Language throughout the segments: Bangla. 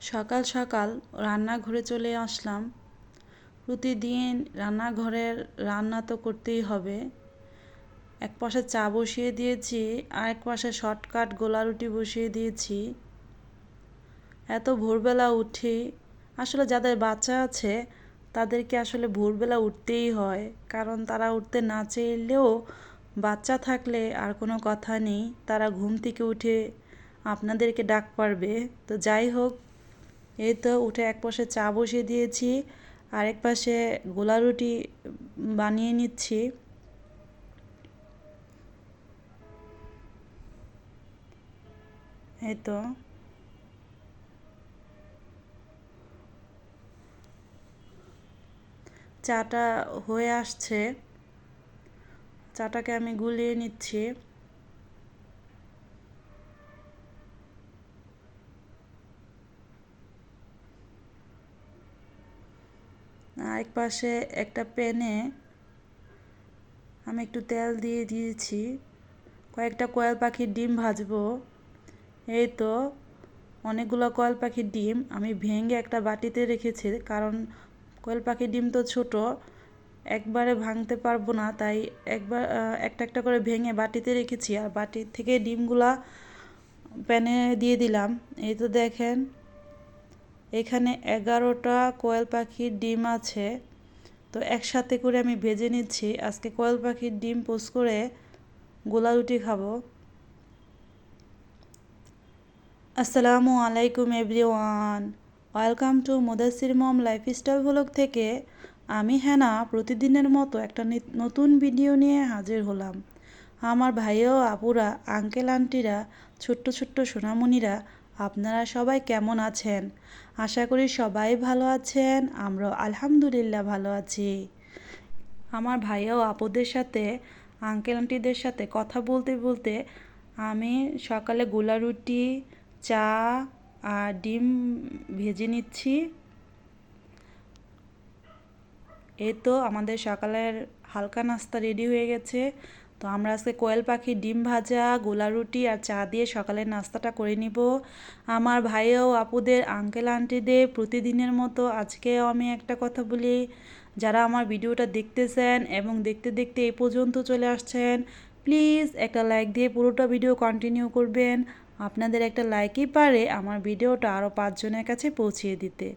সকাল সকাল রান্নাঘরে চলে আসলাম। প্রতিদিন রান্নাঘরের রান্না তো করতেই হবে। এক পাশে চা বসিয়ে দিয়েছি আর এক পাশে শর্টকাট গোলা রুটি বসিয়ে দিয়েছি। এত ভোরবেলা উঠি, আসলে যাদের বাচ্চা আছে, তাদেরকে আসলে ভোরবেলা উঠতেই হয়, কারণ তারা উঠতে না চাইলেও বাচ্চা থাকলে আর কোনো কথা নেই, তারা ঘুম থেকে উঠে আপনাদেরকে ডাক পারবে। তো যাই হোক এই তো উঠে এক পাশে চা বসিয়ে দিয়েছি, আরেক পাশে গোলা রুটি বানিয়ে নিচ্ছি। এই তো। চাটা হয়ে আসছে। চাটাকে আমি গুলিয়ে নিচ্ছি। আরেক পাশে একটা প্যানে আমি একটু তেল দিয়ে দিয়েছি। কয়েকটা কয়েল পাখির ডিম ভাজবো। এই তো, অনেকগুলো কয়েল পাখির ডিম আমি ভেঙে একটা বাটিতে রেখেছি, কারণ কয়েল পাখির ডিম তো ছোট, একবারে ভাঙতে পারব না, তাই একবার একটা একটা করে ভেঙে বাটিতে রেখেছি, আর বাটি থেকে ডিমগুলা প্যানে দিয়ে দিলাম। এই তো দেখেন এখানে এগারোটা কোয়েল পাখির ডিম আছে। তো একসাথে করে আমি ভেজে নিচ্ছি। আজকে কোয়েল পাখির ডিম পোস করে গোলা রুটি খাব। আসসালামু আলাইকুম everyone. Welcome to Mudasir mom lifestyle blog থেকে আমি হ্যানা প্রতিদিনের মতো একটা নতুন ভিডিও নিয়ে হাজির হলাম। আমার ভাইও আপুরা, আঙ্কেল আন্টিরা, ছোট্ট ছোট্ট সোনামণিরা আপনারা সবাই কেমন আছেন? আশা করি সবাই ভালো আছেন, আমরাও আলহামদুলিল্লাহ ভালো আছি। আমার ভাইয়াও আপুদের সাথে আঙ্কেল আন্টিদের সাথে কথা বলতে বলতে আমি সকালে গোলা রুটি চা আর ডিম ভেজে নিচ্ছি। এই তো আমাদের সকালের হালকা নাস্তা রেডি হয়ে গেছে। তো আমরা আজকে কোয়েল পাখি, ডিম ভাজা, গোলা রুটি আর চা দিয়ে সকালের নাস্তাটা করে নিব। আমার ভাইও, আপুদের আঙ্কেল আন্টিদের প্রতিদিনের মতো আজকেও আমি একটা কথা বলি। যারা আমার ভিডিওটা দেখতেছেন এবং দেখতে দেখতে এই পর্যন্ত চলে আসছেন প্লিজ একটা লাইক দিয়ে পুরোটা ভিডিও কন্টিনিউ করবেন। আপনাদের একটা লাইকই পারে আমার ভিডিওটা আরও পাঁচজনের কাছে পৌঁছিয়ে দিতে।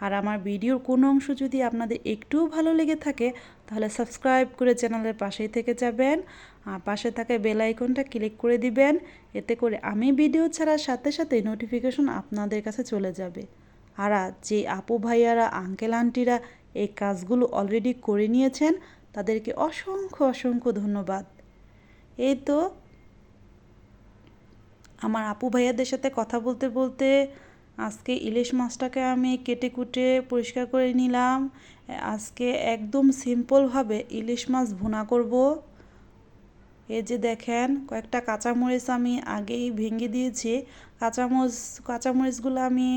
আর আমার ভিডিওর কোনো অংশ যদি আপনাদের একটুও ভালো লেগে থাকে, তাহলে সাবস্ক্রাইব করে চ্যানেলের পাশেই থেকে যাবেন। আর পাশে থাকা বেল আইকনটা ক্লিক করে দিবেন, এতে করে আমি ভিডিও ছাড়ার সাথে সাথে নোটিফিকেশন আপনাদের কাছে চলে যাবে। আর যে আপু ভাইয়ারা, আঙ্কেল আন্টিরা এই কাজগুলো অলরেডি করে নিয়েছেন, তাদেরকে অসংখ্য অসংখ্য ধন্যবাদ। এই তো, আমার আপু ভাইয়াদের সাথে কথা বলতে বলতে আজকে ইলিশ মাছটাকে আমি কেটে কুটে পরিষ্কার করে নিলাম। আজকে একদম সিম্পলভাবে ইলিশ মাছ ভুনা করব। এই যে দেখেন, কয়েকটা কাঁচামরিচ আমি আগেই ভেঙে দিয়েছি। কাঁচামরিচ, কাঁচামরিচগুলো আমি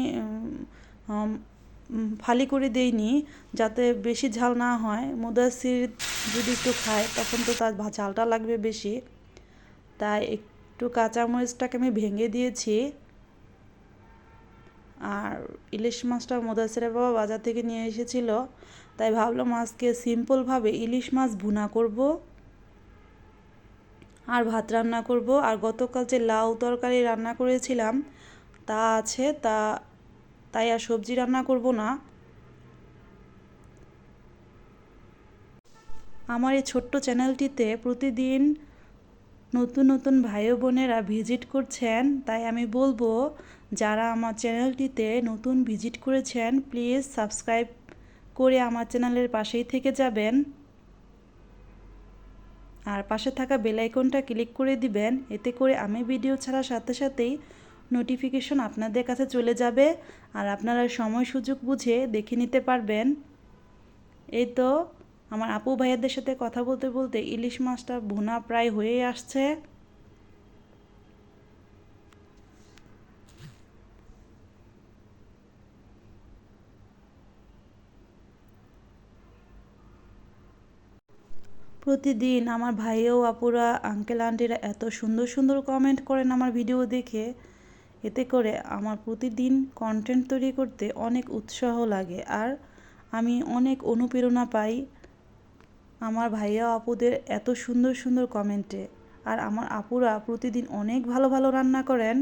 ফালি করে দেইনি যাতে বেশি ঝাল না হয়। মুদাসির যদি একটু খায়, তখন তো তার ঝালটা লাগবে বেশি। তাই একটু কাঁচামরিচটাকে আমি ভেঙে দিয়েছি। আর ইলিশ মাছটা মোদাসেরা বাবা বাজার থেকে নিয়ে এসেছিল, তাই ভাবলাম আজকে সিম্পলভাবে ইলিশ মাছ ভুনা করব আর ভাত রান্না করব। আর গতকাল যে লাউ তরকারি রান্না করেছিলাম, তা আছে, তা, তাই আর সবজি রান্না করব না। আমার এই ছোট্ট চ্যানেলটিতে প্রতিদিন নতুন নতুন ভাই বোনেরা ভিজিট করছেন, তাই আমি বলব যারা আমার চ্যানেলটিতে নতুন ভিজিট করেছেন, প্লিজ সাবস্ক্রাইব করে আমার চ্যানেলের পাশেই থেকে যাবেন। আর পাশে থাকা বেলাইকনটা ক্লিক করে দিবেন, এতে করে আমি ভিডিও ছাড়ার সাথে সাথেই নোটিফিকেশন আপনাদের কাছে চলে যাবে আর আপনারা সময় সুযোগ বুঝে দেখে নিতে পারবেন। এই তো আমার আপু ভাইয়াদের সাথে কথা বলতে বলতে ইলিশ মাছটা ভুনা প্রায় হয়েই আসছে। প্রতিদিন আমার ভাইও, আপুরা, আঙ্কেল, আন্টিরা এত সুন্দর সুন্দর কমেন্ট করেন আমার ভিডিও দেখে। এতে করে আমার প্রতিদিন কন্টেন্ট তৈরি করতে অনেক উৎসাহ লাগে। আর আমি অনেক অনুপ্রেরণা পাই। আমার ভাইয়া আপুদের এত সুন্দর সুন্দর কমেন্টে আর আমার আপুরা প্রতিদিন অনেক ভালো ভালো রান্না করেন।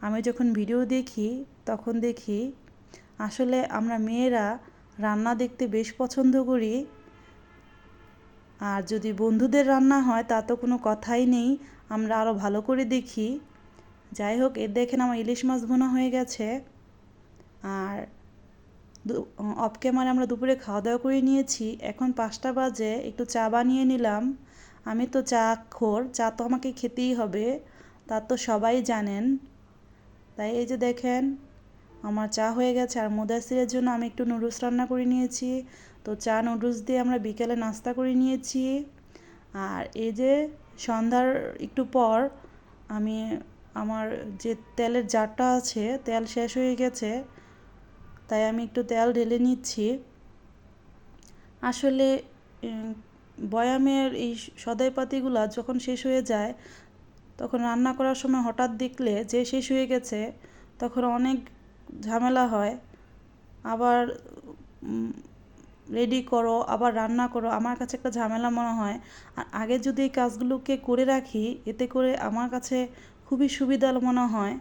আমি যখন ভিডিও দেখি, তখন দেখি, আসলে আমরা মেয়েরা রান্না দেখতে বেশ পছন্দ করি। আর যদি বন্ধুদের রান্না হয়, তা তো কোনো কথাই নেই। আমরা আরও ভালো করে দেখি। যাই হোক এর দেখেন আমার ইলিশ মাছ ভোনা হয়ে গেছে। আর অফ ক্যামেরা আমরা দুপুরে খাওয়া দাওয়া করে নিয়েছি। এখন পাঁচটা বাজে, একটু চা বানিয়ে নিলাম। আমি তো চা খোর, চা তো আমাকে খেতেই হবে, তা তো সবাই জানেন। তাই এই যে দেখেন, আমার চা হয়ে গেছে, আর মুদাসিরের জন্য আমি একটু নুডলস রান্না করে নিয়েছি। তো চা, নুডলস দিয়ে আমরা বিকেলে নাস্তা করে নিয়েছি। আর এই যে সন্ধ্যার একটু পর, আমি আমার যে তেলের জারটা আছে, তেল শেষ হয়ে গেছে তাই আমি একটু তেল ঢেলে নিচ্ছি। আসলে বয়ামের এই সদাই পাতিগুলো যখন শেষ হয়ে যায়, তখন রান্না করার সময় হঠাৎ দেখলে যে শেষ হয়ে গেছে, তখন অনেক ঝামেলা হয়। আবার রেডি করো, আবার রান্না করো, আমার কাছে একটা ঝামেলা মনে হয়। আর আগে যদি এই কাজগুলোকে করে রাখি, এতে করে আমার কাছে খুবই সুবিধা মনে হয়।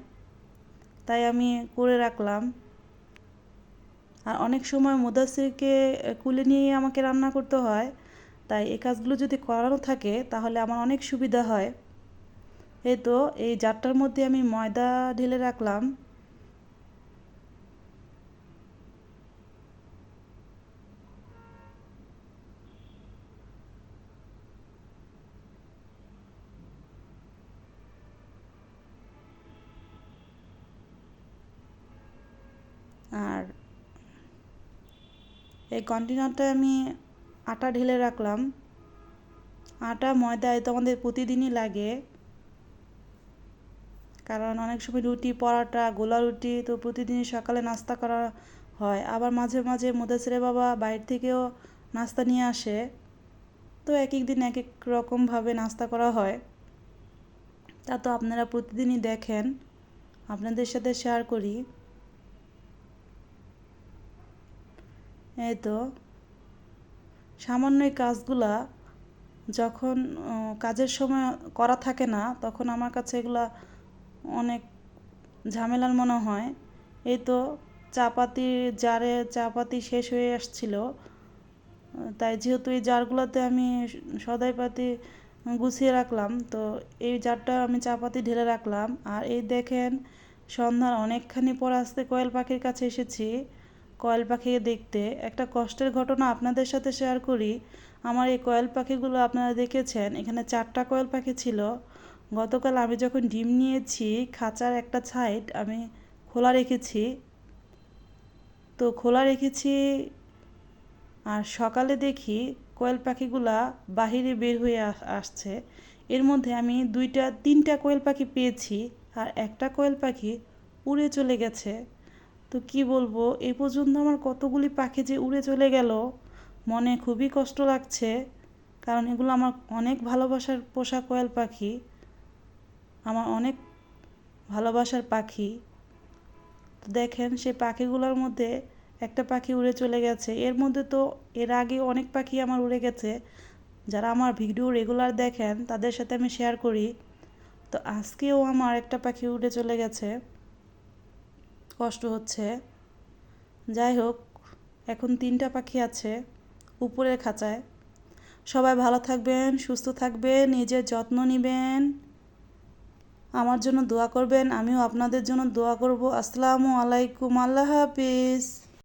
তাই আমি করে রাখলাম। আর অনেক সময় মুদাসিরকে কুলে নিয়েই আমাকে রান্না করতে হয়। তাই এই কাজগুলো যদি করানো থাকে, তাহলে আমার অনেক সুবিধা হয়। এই তো, এই জারটার মধ্যে আমি ময়দা ঢেলে রাখলাম। আর এই কন্টেনারটায় আমি আটা ঢেলে রাখলাম। আটা, ময়দা তো আমাদের প্রতিদিনই লাগে। কারণ অনেক সময় রুটি, পরাটা, গোলা রুটি তো প্রতিদিনই সকালে নাস্তা করা হয়। আবার মাঝে মাঝে মুদাসিরে বাবা বাইরে থেকেও নাস্তা নিয়ে আসে। তো এক এক দিন এক এক রকমভাবে নাস্তা করা হয়। তা তো আপনারা প্রতিদিনই দেখেন। আপনাদের সাথে শেয়ার করি। এই তো, সামান্য কাজগুলা যখন কাজের সময় করা থাকে না, তখন আমার কাছে এগুলা অনেক ঝামেলার মনে হয়। এই তো চাপাতি জারে চাপাতি শেষ হয়ে আসছিল। তাই যেহেতু এই জারগুলোতে আমি সদাই পাতি গুছিয়ে রাখলাম, তো এই জারটা আমি চাপাতি ঢেলে রাখলাম। আর এই দেখেন, সন্ধ্যার অনেকখানি পর আসতে কোয়েল পাখির কাছে এসেছি। কয়েল পাখিকে দেখতে একটা কষ্টের ঘটনা আপনাদের সাথে শেয়ার করি। আমার এই কয়েল পাখিগুলো আপনারা দেখেছেন, এখানে চারটা কয়েল পাখি ছিল। গতকাল আমি যখন ডিম নিয়েছি, খাঁচার একটা সাইড আমি খোলা রেখেছি। তো খোলা রেখেছি আর সকালে দেখি কোয়েল পাখিগুলা বাহিরে বের হয়ে আসছে। এর মধ্যে আমি দুইটা, তিনটা কোয়েল পাখি পেয়েছি আর একটা কোয়েল পাখি উড়ে চলে গেছে। তো কি বলব এই পর্যন্ত আমার কতগুলি পাখি যে উড়ে চলে গেল, মনে খুবই কষ্ট লাগছে। কারণ এগুলো আমার অনেক ভালোবাসার পোষা কোয়েল পাখি, আমার অনেক ভালোবাসার পাখি। তো দেখেন সেই পাখিগুলোর মধ্যে একটা পাখি উড়ে চলে গেছে। এর মধ্যে তো এর আগে অনেক পাখি আমার উড়ে গেছে। যারা আমার ভিডিও রেগুলার দেখেন, তাদের সাথে আমি শেয়ার করি। তো আজকেও আমার একটা পাখি উড়ে চলে গেছে। কষ্ট হচ্ছে। যাই হোক, এখন তিনটা পাখি আছে উপরের খাঁচায়। সবাই ভালো থাকবেন, সুস্থ থাকবেন, নিজের যত্ন নেবেন। আমার জন্য দোয়া করবেন, আমিও আপনাদের জন্য দোয়া করব। আসসালামু আলাইকুম, আল্লাহ হাফিজ।